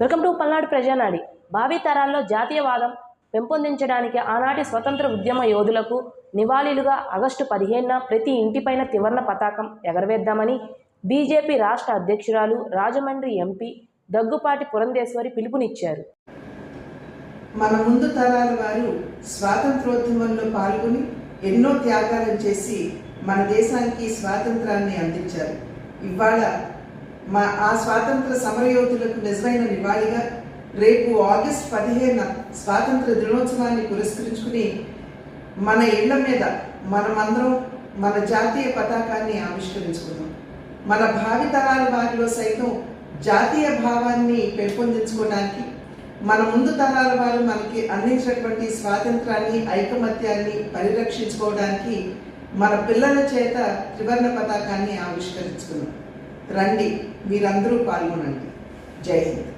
Welcome to Palnadu ప్రజానాడి. భావి తరాల్లో జాతీయవాదం పెంపొందించడానికి ఆనాటి స్వతంత్ర ఉద్యమ యోధులకు నివాళిలుగా ఆగస్టు పదిహేనున ప్రతి ఇంటిపైన త్రివర్ణ పతాకం ఎగరవేద్దామని బీజేపీ రాష్ట్ర అధ్యక్షురాలు రాజమండ్రి ఎంపీ దగ్గుపాటి పురంధేశ్వరి పిలుపునిచ్చారు. మన ముందు తరాల వారు స్వాతంత్రోద్యమంలో పాల్గొని ఎన్నో త్యాగాలను చేసి మన దేశానికి స్వాతంత్రాన్ని అందించారు. ఇవాళ మా ఆ స్వాతంత్ర సమరయోధులకు నిజమైన నివాళిగా రేపు ఆగస్ట్ పదిహేన స్వాతంత్ర దినోత్సవాన్ని పురస్కరించుకుని మన ఇళ్ళ మీద మనమందరం మన జాతీయ పతాకాన్ని ఆవిష్కరించుకున్నాం. మన భావితరాల వారిలో సైతం జాతీయ భావాన్ని పెంపొందించుకోవడానికి మన ముందు తరాల వారు మనకి అందించినటువంటి స్వాతంత్రాన్ని ఐకమత్యాన్ని పరిరక్షించుకోవడానికి మన పిల్లల చేత త్రివర్ణ పతాకాన్ని ఆవిష్కరించుకున్నాం. రండి మీరందరూ పాల్గొనండి. జై హింద్.